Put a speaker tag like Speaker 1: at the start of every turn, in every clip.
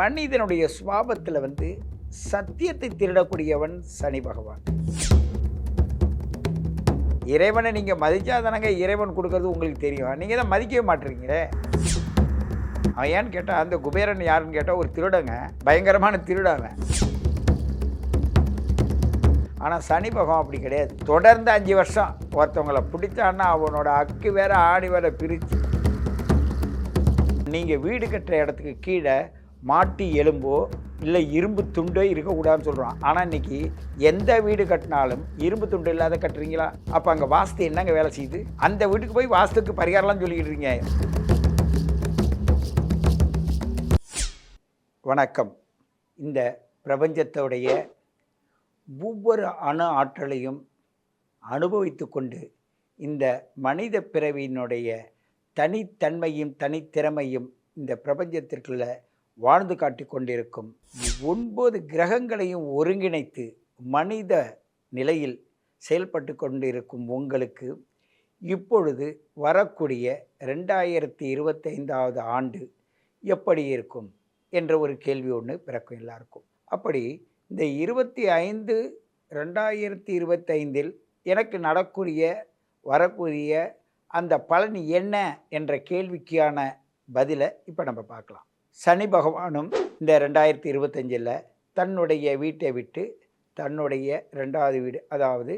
Speaker 1: மனிதனுடைய சுவாபத்தில் வந்து சத்தியத்தை திருடக்கூடியவன் சனி பகவான். இறைவனை நீங்கள் மதிச்சாதானங்க இறைவன் கொடுக்கறது உங்களுக்கு தெரியும். நீங்கள் தான் மதிக்கவே மாட்டீங்களே அவன் ஏன்னு கேட்டால் அந்த குபேரன் யாருன்னு கேட்டால் ஒரு திருடங்க. பயங்கரமான திருடாங்க ஆனால் சனி பகவான் அப்படி கிடையாது. தொடர்ந்து அஞ்சு வருஷம். ஒருத்தவங்களை பிடிச்சான்னா அவனோட அக்கு வேற ஆடி வேற பிரித்து நீங்கள் வீடு கட்டுற இடத்துக்கு கீழே மாட்டி எலும்போ இல்லை இரும்பு துண்டோ இருக்கக்கூடாதுன்னு சொல்கிறோம் ஆனால் இன்னைக்கு எந்த வீடு கட்டினாலும் இரும்பு துண்டு இல்லாத கட்டுறீங்களா? அப்போ அங்கே வாஸ்து என்னங்க வேலை செய்யுது? அந்த வீட்டுக்கு போய் வாஸ்துக்கு பரிகாரம்லாம் சொல்லிக்கிட்டு இருக்கீங்க. வணக்கம். இந்த பிரபஞ்சத்தோடைய ஒவ்வொரு அணு ஆற்றலையும் அனுபவித்து கொண்டு இந்த மனித பிறவியினுடைய தனித்தன்மையும் தனித்திறமையும் இந்த பிரபஞ்சத்திற்குள்ள வாழ்ந்து காட்டி கொண்டிருக்கும். ஒன்பது கிரகங்களையும் ஒருங்கிணைத்து மனித நிலையில் செயல்பட்டு கொண்டிருக்கும் உங்களுக்கு இப்பொழுது வரக்கூடிய ரெண்டாயிரத்தி இருபத்தைந்தாவது ஆண்டு எப்படி இருக்கும் என்ற ஒரு கேள்வி ஒன்று பிறக்கும் எல்லாருக்கும். அப்படி இந்த இருபத்தி ஐந்து ரெண்டாயிரத்தி இருபத்தைந்தில் எனக்கு நடக்கூடிய வரக்கூடிய அந்த பலன் என்ன என்ற கேள்விக்கான பதிலை இப்போ நம்ம பார்க்கலாம். சனி பகவானும் இந்த ரெண்டாயிரத்தி இருபத்தஞ்சில் தன்னுடைய வீட்டை விட்டு தன்னுடைய ரெண்டாவது வீடு அதாவது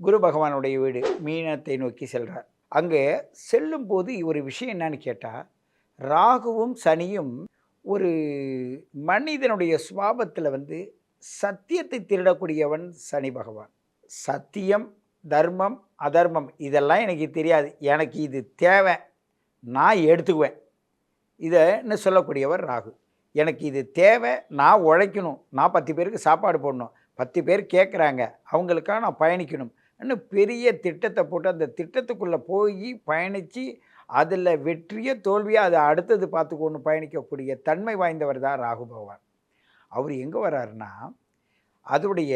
Speaker 1: குரு பகவானுடைய வீடு மீனத்தை நோக்கி செல்கிறார் அங்கே செல்லும்போது ஒரு விஷயம் என்னன்னு கேட்டால் ராகுவும் சனியும் ஒரு மனிதனுடைய சுவாபத்தில் வந்து சத்தியத்தை திருடக்கூடியவன் சனி பகவான். சத்தியம் தர்மம் அதர்மம் இதெல்லாம் எனக்கு தெரியாது. எனக்கு இது தேவை. நான் எடுத்துக்குவேன். இதைன்னு சொல்லக்கூடியவர் ராகு. எனக்கு இது தேவை நான் உழைக்கணும் நான் பத்து பேருக்கு சாப்பாடு போடணும் பத்து பேர் கேட்குறாங்க அவங்களுக்காக நான் பயணிக்கணும் இன்னும் பெரிய திட்டத்தை போட்டு அந்த திட்டத்துக்குள்ளே போய் பயணித்து அதில் வெற்றியோ தோல்வியோ அதை அடுத்தது பார்த்துக்கொண்டு பயணிக்கக்கூடிய தன்மை வாய்ந்தவர் தான் ராகு பகவான். அவர் எங்கே வர்றாருன்னா அதோடைய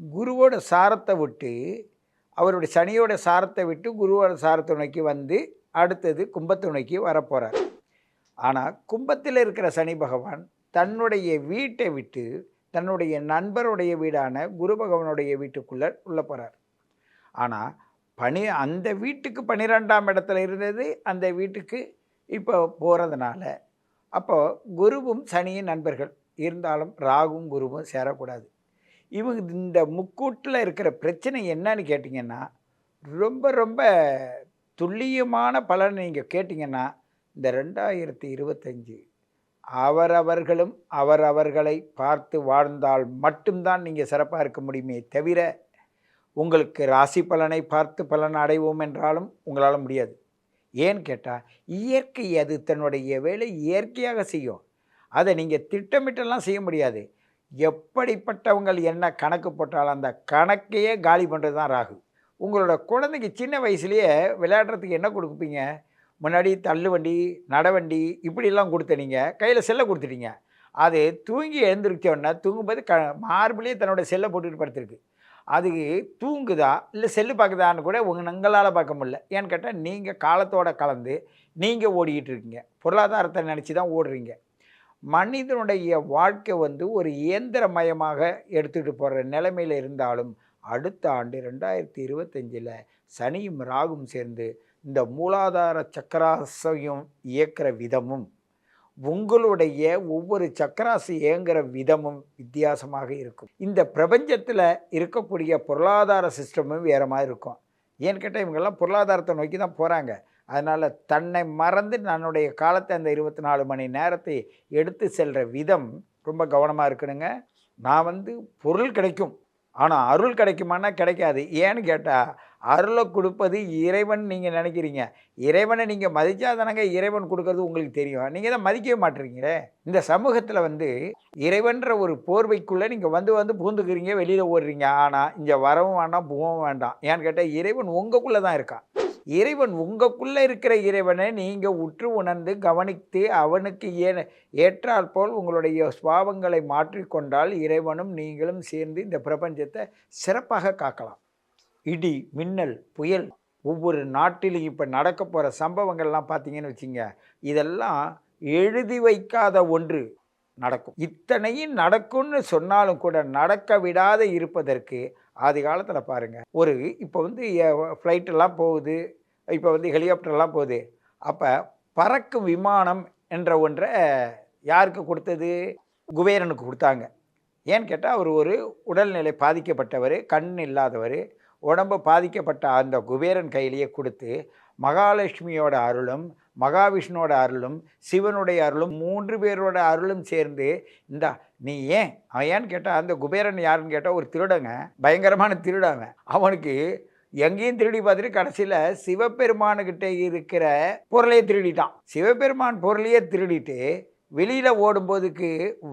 Speaker 1: குருவோட சாரத்தை விட்டு அவருடைய சனியோட சாரத்தை விட்டு குருவோட சாரத்தை நோக்கி வந்து அடுத்தது கும்பத்துணைக்கு நோக்கி வரப்போகிறார் ஆனால் கும்பத்தில் இருக்கிற சனி பகவான் தன்னுடைய வீட்டை விட்டு தன்னுடைய நண்பருடைய வீடான குரு பகவானுடைய வீட்டுக்குள்ளே உள்ள போகிறார். ஆனால் பனி அந்த வீட்டுக்கு பன்னிரெண்டாம் இடத்துல இருந்தது அந்த வீட்டுக்கு இப்போ போகிறதுனால அப்போ குருவும் சனியின் நண்பர்கள் இருந்தாலும் ராகும் குருவும் சேரக்கூடாது. இவங்க இந்த முக்கூட்டில் இருக்கிற பிரச்சனை என்னன்னு கேட்டிங்கன்னா ரொம்ப ரொம்ப துல்லியமான பலன் நீங்கள் கேட்டிங்கன்னா இந்த ரெண்டாயிரத்தி இருபத்தஞ்சு அவரவர்களும் அவரவர்களை பார்த்து வாழ்ந்தால் மட்டும்தான் நீங்கள் சிறப்பாக இருக்க முடியுமே தவிர உங்களுக்கு ராசி பலனை பார்த்து பலன் அடைவோம் என்றாலும் உங்களால் முடியாது. ஏன்னு கேட்டால் இயற்கை அது தன்னுடைய வேலை இயற்கையாக செய்யும். அதை நீங்கள் திட்டமிட்டெல்லாம் செய்ய முடியாது. எப்படிப்பட்டவங்கள் என்ன கணக்கு போட்டாலும் அந்த கணக்கையே காலி பண்ணுறது தான் ராகு. உங்களோட குழந்தைக்கு சின்ன வயசுலேயே விளையாடுறதுக்கு என்ன கொடுப்பீங்க? முன்னாடி தள்ளு வண்டி நடவண்டி இப்படிலாம் கொடுத்தனீங்க கையில் செல்லை கொடுத்துட்டீங்க. அது தூங்கி எழுந்திருச்சோன்னா தூங்கும்போது க மார்பிளே தன்னோட செல்லை போட்டுட்டு படுத்துருக்கு. அது தூங்குதா? இல்லை செல்லு பார்க்குதான்னு கூட உங்கள் நங்களால் பார்க்க முடியல. ஏன்னு கேட்டால் நீங்கள் காலத்தோட கலந்து நீங்கள் ஓடிக்கிட்டு இருக்கீங்க. பொருளாதாரத்தை நினச்சி தான் ஓடுறீங்க. மனிதனுடைய வாழ்க்கை வந்து ஒரு இயந்திரமயமாக எடுத்துகிட்டு போகிற நிலைமையில் இருந்தாலும் அடுத்த ஆண்டு ரெண்டாயிரத்தி இருபத்தஞ்சில் சனியும் ராகும் சேர்ந்து இந்த மூலாதார சக்கராசையும் இயக்கிற விதமும் உங்களுடைய ஒவ்வொரு சக்கராசி இயங்குகிற விதமும் வித்தியாசமாக இருக்கும். இந்த பிரபஞ்சத்தில் இருக்கக்கூடிய பொருளாதார சிஸ்டமும் வேறு மாதிரி இருக்கும். ஏன்னு கேட்டால் இவங்கெல்லாம் பொருளாதாரத்தை நோக்கி தான் போகிறாங்க அதனால் தன்னை மறந்து தன்னுடைய காலத்தை அந்த இருபத்தி நாலு மணி நேரத்தை எடுத்து செல்கிற விதம் ரொம்ப கவனமாக இருக்கணுங்க. நான் வந்து பொருள் கிடைக்கும். ஆனால் அருள் கிடைக்குமானா கிடைக்காது. ஏன்னு கேட்டால் அருளை கொடுப்பது இறைவன் நீங்கள் நினைக்கிறீங்க. இறைவனை நீங்கள் மதிச்சாதானங்க இறைவன் கொடுக்கறது உங்களுக்கு தெரியும். நீங்கள் தான் மதிக்கவே மாட்டீங்களே இந்த சமூகத்தில் வந்து இறைவன்ற ஒரு போர்வைக்குள்ளே நீங்கள் வந்து வந்து பூந்துக்கிறீங்க வெளியில் ஓடுறீங்க. ஆனால் இங்கே வரவும் வேண்டாம் போகவும் வேண்டாம். ஏன்னு கேட்டால் இறைவன் உங்களுக்குள்ளே தான் இருக்கான் இறைவன் உங்களுக்குள்ளே இருக்கிற இறைவனை நீங்கள் உற்று உணர்ந்து கவனித்து அவனுக்கு ஏ ஏற்றால் போல் உங்களுடைய சுவாபங்களை மாற்றிக்கொண்டால் இறைவனும் நீங்களும் சேர்ந்து இந்த பிரபஞ்சத்தை சிறப்பாக காக்கலாம். இடி மின்னல் புயல் ஒவ்வொரு நாட்டிலும் இப்போ நடக்க போகிற சம்பவங்கள்லாம் பார்த்தீங்கன்னு வச்சுங்க இதெல்லாம் எழுதி வைக்காத ஒன்று நடக்கும். இத்தனையும் நடக்கும்னு சொன்னாலும் கூட நடக்க விடாத இருப்பதற்கு ஆதி காலத்தில் பாருங்கள் ஒரு இப்போ வந்து ஃப்ளைட்டெல்லாம் போகுது இப்போ வந்து ஹெலிகாப்டர்லாம் போகுது அப்போ பறக்கும் விமானம் என்ற ஒன்றை யாருக்கு கொடுத்தது? குபேரனுக்கு கொடுத்தாங்க. ஏன்னு கேட்டால் அவர் ஒரு உடல்நிலை பாதிக்கப்பட்டவர் கண் இல்லாதவர் உடம்பு பாதிக்கப்பட்ட அந்த குபேரன் கையிலேயே கொடுத்து மகாலட்சுமியோட அருளும் மகாவிஷ்ணுவோட அருளும் சிவனுடைய அருளும் மூன்று பேரோட அருளும் சேர்ந்து இந்தா நீ ஏன்? அவன் ஏன்னு கேட்டால் அந்த குபேரன் யாருன்னு கேட்டால் ஒரு திருடங்க பயங்கரமான திருடவன் அவனுக்கு எங்கேயும் திருடி பார்த்துட்டு கடைசியில் சிவபெருமானுக்கிட்ட இருக்கிற பொருளையே திருடிட்டான். சிவபெருமான் பொருளையே திருடிட்டு வெளியில் ஓடும்போதுக்கு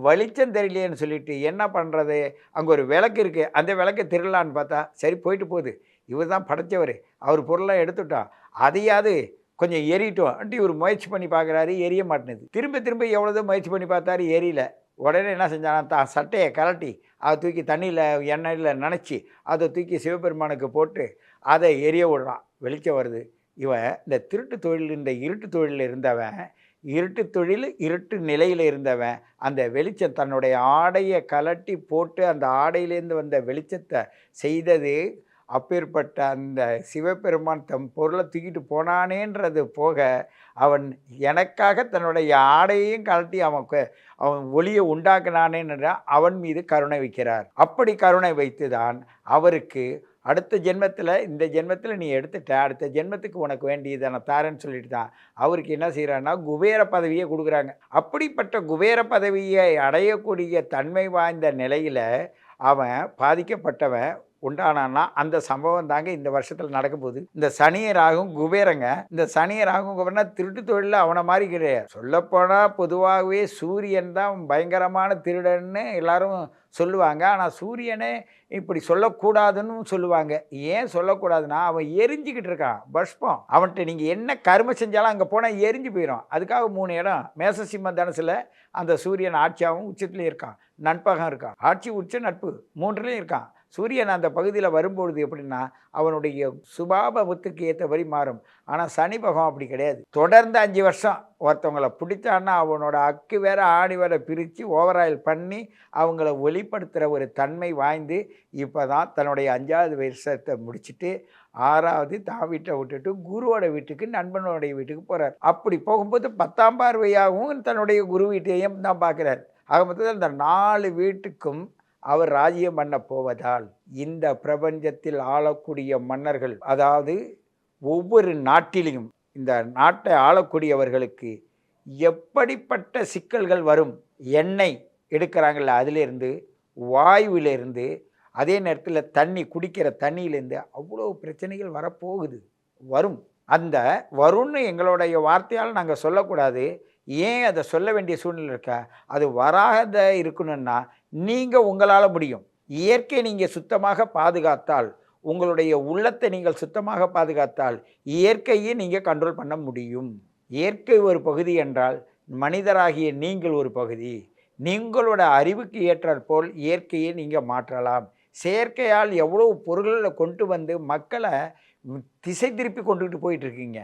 Speaker 1: வெளிச்சம் தெரியலையேன்னு சொல்லிட்டு என்ன பண்ணுறது அங்கே ஒரு விளக்கு இருக்குது அந்த விளக்கை திருடலான்னு பார்த்தா சரி போயிட்டு போகுது. இவர் தான் படைச்சவர். அவர் பொருளை எடுத்துட்டோம் அதையாவது கொஞ்சம் எறிட்டோம் அன்ட்டு இவர் முயற்சி பண்ணி பார்க்குறாரு. எரிய மாட்டேனுது திரும்ப திரும்ப எவ்வளோதோ முயற்சி பண்ணி பார்த்தாரு எரியல. உடனே என்ன செஞ்சானா தான் சட்டையை கலட்டி அதை தூக்கி தண்ணியில் எண்ணெயில் நினச்சி அதை தூக்கி சிவபெருமானுக்கு போட்டு அதை எரிய விடுறான். வெளிச்சம் வருது. இவன் இந்த திருட்டு தொழில் இந்த இருட்டு தொழிலில் இருந்தவன் இருட்டு தொழில் இருட்டு நிலையில் இருந்தவன். அந்த வெளிச்சம் தன்னுடைய ஆடையை கலட்டி போட்டு அந்த ஆடையிலேருந்து வந்த வெளிச்சத்தை செய்தது அப்பேற்பட்ட அந்த சிவபெருமான் தம் பொருளை தூக்கிட்டு போனானேன்றது போக அவன் எனக்காக தன்னுடைய ஆடையையும் கழட்டி அவன் அவன் ஒளியை உண்டாக்குனானேன்ற அவன் மீது கருணை வைக்கிறார். அப்படி கருணை வைத்துதான் அவருக்கு அடுத்த ஜென்மத்தில் இந்த ஜென்மத்தில் நீ எடுத்துட்ட அடுத்த ஜென்மத்துக்கு உனக்கு வேண்டியதை நான் தாரேன்னு சொல்லிட்டு தான் அவருக்கு என்ன செய்கிறான்னா குபேர பதவியை கொடுக்குறாங்க. அப்படிப்பட்ட குபேர பதவியை அடையக்கூடிய தன்மை வாய்ந்த நிலையில் அவன் பாதிக்கப்பட்டவன் உண்டானான்னா அந்த சம்பவம் தாங்க இந்த வருஷத்தில் நடக்க போகுது. இந்த சனியராகும் குபேரங்க. இந்த சனியராகும் குபேரனா திருட்டு தொழிலில் அவனை மாதிரி கிடையாது. சொல்லப்போனால் பொதுவாகவே சூரியன் தான் பயங்கரமான திருடன்னு எல்லாரும் சொல்லுவாங்க. ஆனால் சூரியனே இப்படி சொல்லக்கூடாதுன்னு சொல்லுவாங்க. ஏன் சொல்லக்கூடாதுன்னா அவன் எரிஞ்சுக்கிட்டு இருக்கான். பஷ்பம். அவன்கிட்ட நீங்கள் என்ன கருமை செஞ்சாலும் அங்கே போனால் எரிஞ்சு போயிடும் அதுக்காக மூணு இடம். மேசசிம்ம தனசில் அந்த சூரியன் ஆட்சியாகவும் உச்சத்துலேயும் இருக்கான். நண்பகம் இருக்கான். ஆட்சி உச்ச நட்பு மூன்றுலேயும் இருக்கான். சூரியன் அந்த பகுதியில் வரும்பொழுது எப்படின்னா அவனுடைய சுபாபத்துக்கு ஏற்றபடி மாறும். ஆனால் சனி பகம் அப்படி கிடையாது. தொடர்ந்து அஞ்சு வருஷம். ஒருத்தவங்கள பிடிச்சான்னா அவனோட அக்கு வேற ஆணி வேற பிரித்து ஓவராயில் பண்ணி அவங்கள வெளிப்படுத்துகிற ஒரு தன்மை வாய்ந்து இப்போ தான் தன்னுடைய அஞ்சாவது வருஷத்தை முடிச்சுட்டு ஆறாவது தான் வீட்டை விட்டுட்டு குருவோட வீட்டுக்கு நண்பனுடைய வீட்டுக்கு போகிறார் அப்படி போகும்போது பத்தாம் பார்வையாகவும் தன்னுடைய குரு வீட்டையும் தான் பார்க்குறார். ஆக மொத்தத்தில் இந்த நாலு வீட்டுக்கும் அவர் ராஜ்யம் பண்ண போவதால் இந்த பிரபஞ்சத்தில் ஆளக்கூடிய மன்னர்கள் அதாவது ஒவ்வொரு நாட்டிலையும் இந்த நாட்டை ஆளக்கூடியவர்களுக்கு எப்படிப்பட்ட சிக்கல்கள் வரும் எண்ணெய் எடுக்கிறாங்கள அதிலிருந்து வாயுவிலிருந்து அதே நேரத்தில் தண்ணி குடிக்கிற தண்ணியிலேருந்து அவ்வளோ பிரச்சனைகள் வரப்போகுது வரும். அந்த வரும்னு எங்களுடைய வார்த்தையால் நாங்கள் சொல்லக்கூடாது. ஏன் அதை சொல்ல வேண்டிய சூழ்நிலை இருக்கா? அது வராத இருக்கணும்னா நீங்கள் உங்களால் முடியும். இயற்கை நீங்கள் சுத்தமாக பாதுகாத்தால் உங்களுடைய உள்ளத்தை நீங்கள் சுத்தமாக பாதுகாத்தால் இயற்கையை நீங்கள் கண்ட்ரோல் பண்ண முடியும். இயற்கை ஒரு பகுதி என்றால் மனிதராகிய நீங்கள் ஒரு பகுதி. நீங்களோட அறிவுக்கு ஏற்றாற் போல் இயற்கையை நீங்கள் மாற்றலாம். செயற்கையால் எவ்வளோ பொருள்களை கொண்டு வந்து மக்களை திசை திருப்பி கொண்டுகிட்டு போயிட்டுருக்கீங்க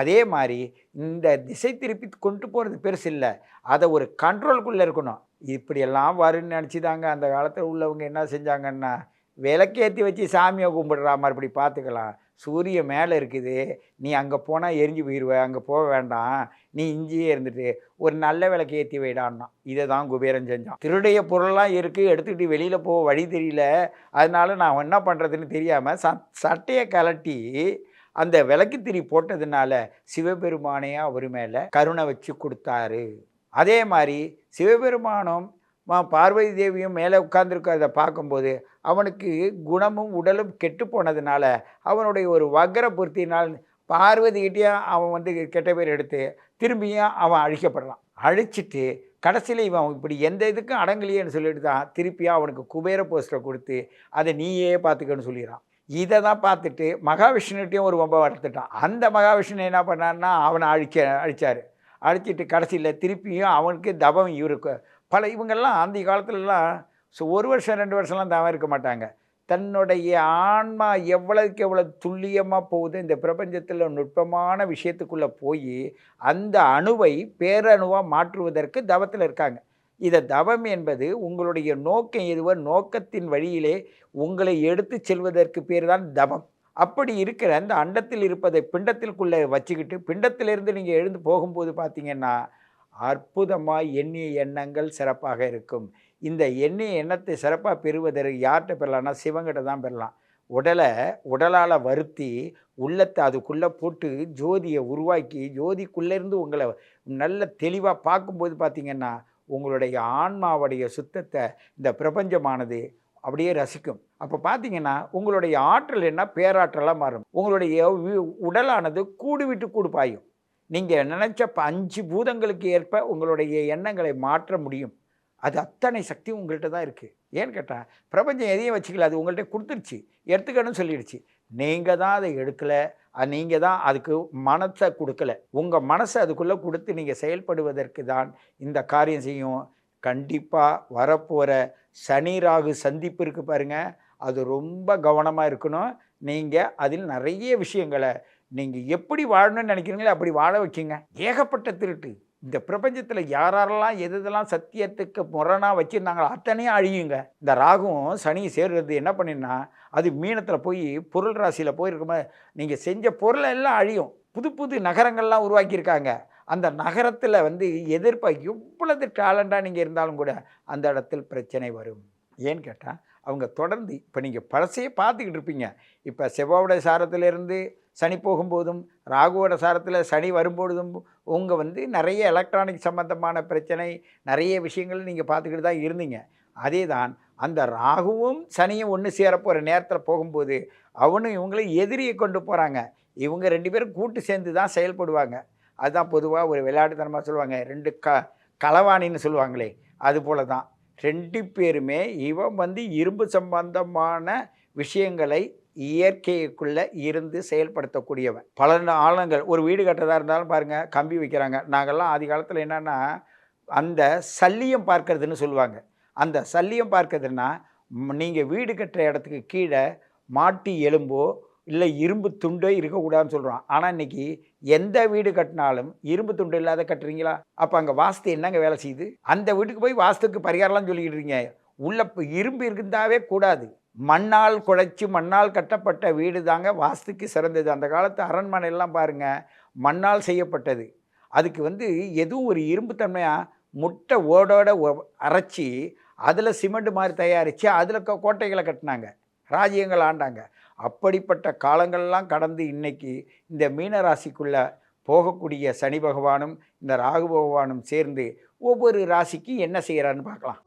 Speaker 1: அதே மாதிரி இந்த திசை திருப்பி கொண்டு போகிறது பெருசு இல்லை. அதை ஒரு கண்ட்ரோலுக்குள்ளே இருக்கணும். இப்படியெல்லாம் வரும்னு நினச்சிதாங்க அந்த காலத்தில் உள்ளவங்க என்ன செஞ்சாங்கன்னா விளக்கேற்றி வச்சு சாமியை கும்பிடுறா இப்படி பார்த்துக்கலாம். சூரியன் மேலே இருக்குது. நீ அங்கே போனால் எரிஞ்சு போயிடுவ அங்கே போக வேண்டாம். நீ இஞ்சியே இருந்துட்டு ஒரு நல்ல விளக்கு ஏற்றி வைடான்னா. இதை தான் குபேரன் செஞ்சான். திருடைய பொருள்லாம் இருக்குது எடுத்துக்கிட்டு வெளியில் போக வழி தெரியல. அதனால நான் என்ன பண்ணுறதுன்னு தெரியாமல் ச சட்டையை கலட்டி அந்த விளக்குத்திரி போட்டதுனால சிவபெருமானே அவர் மேலே கருணை வச்சு கொடுத்தாரு. அதே மாதிரி சிவபெருமானும் மா- பார்வதி தேவியும் மேலே உட்கார்ந்துருக்கிறத பார்க்கும்போது அவனுக்கு குணமும் உடலும் கெட்டு போனதுனால அவனுடைய ஒரு வக்கர பொருத்தினால் பார்வதிகிட்டேயும் அவன் வந்து கெட்ட பேர் எடுத்து திரும்பியும் அவன் அழிக்கப்படுறான் அழிச்சிட்டு கடைசியில் இவன் இப்படி எந்த இதுக்கும் அடங்கலையேன்னு சொல்லிட்டு தான் திருப்பியும் அவனுக்கு குபேர போஸ்டரை கொடுத்து அதை நீயே பார்த்துக்கன்னு சொல்லிடுறான். இதை தான் பார்த்துட்டு மகாவிஷ்ணுகிட்டையும் ஒரு ரொம்ப வளர்த்துட்டான். அந்த மகாவிஷ்ணு என்ன பண்ணார்னா அவனை அழிக்க அழிச்சார். அழிச்சிட்டு கடைசியில் திருப்பியும் அவனுக்கு தபம் இவருக்கு. பல இவங்கெல்லாம் அந்த காலத்துலலாம் ஸோ ஒரு வருஷம் ரெண்டு வருஷம்லாம் தவம் இருக்க மாட்டாங்க. தன்னுடைய ஆன்மா எவ்வளவுக்கு எவ்வளோ துல்லியமாக போகுது இந்த பிரபஞ்சத்தில் நுட்பமான விஷயத்துக்குள்ளே போய் அந்த அணுவை பேரணுவாக மாற்றுவதற்கு தவத்தில் இருக்காங்க. இதை தவம் என்பது உங்களுடைய நோக்கம் எதுவோ நோக்கத்தின் வழியிலே உங்களை எடுத்து செல்வதற்கு பேர் தான் தவம். அப்படி இருக்கிற அந்த அண்டத்தில் இருப்பதை பிண்டத்திற்குள்ளே வச்சுக்கிட்டு பிண்டத்திலிருந்து நீங்கள் எழுந்து போகும்போது பார்த்தீங்கன்னா அற்புதமாக எண்ணிய எண்ணங்கள் சிறப்பாக இருக்கும். இந்த எண்ணிய எண்ணத்தை சிறப்பாக பெறுவதற்கு யார்கிட்ட பெறலாம்னா சிவங்கிட்ட தான் பெறலாம். உடலை உடலால் வருத்தி உள்ளத்தை அதுக்குள்ளே போட்டு ஜோதியை உருவாக்கி ஜோதிக்குள்ளேருந்து உங்களை நல்ல தெளிவாக பார்க்கும்போது பார்த்தீங்கன்னா உங்களுடைய ஆன்மாவுடைய சுத்தத்தை இந்த பிரபஞ்சமானது அப்படியே ரசிக்கும். அப்போ பார்த்தீங்கன்னா உங்களுடைய ஆற்றல் என்ன? பேராற்றலாக மாறும். உங்களுடைய உடலானது கூடு விட்டு கூடு பாயும். நீங்கள் நினச்ச அஞ்சு பூதங்களுக்கு ஏற்ப உங்களுடைய எண்ணங்களை மாற்ற முடியும். அது அத்தனை சக்தியும் உங்கள்கிட்ட தான் இருக்குது ஏன்னு கேட்டால் பிரபஞ்சம் எதையும் வச்சுக்கல அது உங்கள்கிட்ட கொடுத்துருச்சு. எடுத்துக்கணும்னு சொல்லிடுச்சு. நீங்கள் தான் அதை எடுக்கலை நீங்கள் தான் அதுக்கு மனத்தை கொடுக்கல. உங்கள் மனசை அதுக்குள்ளே கொடுத்து நீங்கள் செயல்படுவதற்கு தான் இந்த காரியம் செய்யும். கண்டிப்பாக வரப்போகிற சனி ராகு சந்திப்பு இருக்குது பாருங்கள் அது ரொம்ப கவனமாக இருக்கணும். நீங்கள் அதில் நிறைய விஷயங்களை நீங்கள் எப்படி வாழணும்னு நினைக்கிறீங்களோ அப்படி வாழ வைக்கிங்க. ஏகப்பட்ட திருட்டு. இந்த பிரபஞ்சத்தில் யாரெல்லாம் எது எதெல்லாம் சத்தியத்துக்கு முரணாக வச்சுருந்தாங்களோ அத்தனையும் அழியுங்க. இந்த ராகும் சனி சேர்றது என்ன பண்ணினா அது மீனத்தில் போய் பொருள் ராசியில் போயிருக்கும்போது நீங்கள் செஞ்ச பொருளை எல்லாம் அழியும். புது புது நகரங்கள்லாம் உருவாக்கியிருக்காங்க. அந்த நகரத்தில் வந்து எதிர்ப்பாக எவ்வளவு டேலண்டாக நீங்கள் இருந்தாலும் கூட அந்த இடத்தில் பிரச்சனை வரும். ஏன்னு கேட்டால் அவங்க தொடர்ந்து இப்போ நீங்கள் பழசையே பார்த்துக்கிட்டு இருப்பீங்க. இப்போ செவ்வாவுடைய சாரத்திலேருந்து சனி போகும்போதும் ராகுவோட சாரத்தில் சனி வரும்பொழுதும் உங்கள் வந்து நிறைய எலக்ட்ரானிக் சம்பந்தமான பிரச்சனை நிறைய விஷயங்கள் நீங்கள் பார்த்துக்கிட்டு தான் இருந்தீங்க. அதே தான் அந்த ராகுவும் சனியும் ஒன்று சேரப்போகிற நேரத்தில் போகும்போது அவனும் இவங்களும் எதிரியை கொண்டு போகிறாங்க இவங்க ரெண்டு பேரும் கூட்டு சேர்ந்து தான் செயல்படுவாங்க. அதுதான் பொதுவாக ஒரு விளையாட்டுத்தனமாக சொல்லுவாங்க. ரெண்டு க களவாணின்னு சொல்லுவாங்களே அது போல தான் ரெண்டு பேருமே இவன் வந்து இரும்பு சம்பந்தமான விஷயங்களை இயற்கைக்குள்ளே இருந்து செயல்படுத்தக்கூடியவன். பல ஆழங்கள். ஒரு வீடு கட்டதாக இருந்தாலும் பாருங்கள் கம்பி வைக்கிறாங்க. நாங்கள்லாம் ஆதி காலத்தில் என்னென்னா அந்த சல்லியம் பார்க்கறதுன்னு சொல்லுவாங்க. அந்த சல்லியம் பார்க்கறதுன்னா நீங்கள் வீடு கட்டுற இடத்துக்கு கீழே மாட்டி எலும்போ இல்லை இரும்பு துண்டோ இருக்கக்கூடாதுன்னு சொல்கிறோம் ஆனால் இன்றைக்கி எந்த வீடு கட்டினாலும் இரும்பு துண்டு இல்லாத கட்டுறீங்களா? அப்போ அங்கே வாஸ்து என்னங்க வேலை செய்யுது? அந்த வீட்டுக்கு போய் வாஸ்துக்கு பரிகாரம்லாம் சொல்லிக்கிட்டு இருக்கீங்க. உள்ள இப்போ இரும்பு இருந்தாவே கூடாது. மண்ணால் குழைச்சி மண்ணால் கட்டப்பட்ட வீடு தாங்க வாஸ்துக்கு சிறந்தது. அந்த காலத்து அரண்மனையெல்லாம் பாருங்கள் மண்ணால் செய்யப்பட்டது. அதுக்கு வந்து எதுவும் ஒரு இரும்பு தன்மையாக முட்டை ஓடோட அரைச்சி அதில் சிமெண்ட் மாதிரி தயாரித்து அதில் கோட்டைகளை கட்டினாங்க. ராஜ்யங்கள் ஆண்டாங்க. அப்படிப்பட்ட காலங்கள்லாம் கடந்து இன்னைக்கு இந்த மீனராசிக்குள்ளே போகக்கூடிய சனி பகவானும் இந்த ராகு பகவானும் சேர்ந்து ஒவ்வொரு ராசிக்கு என்ன செய்கிறான்னு பார்க்கலாம்.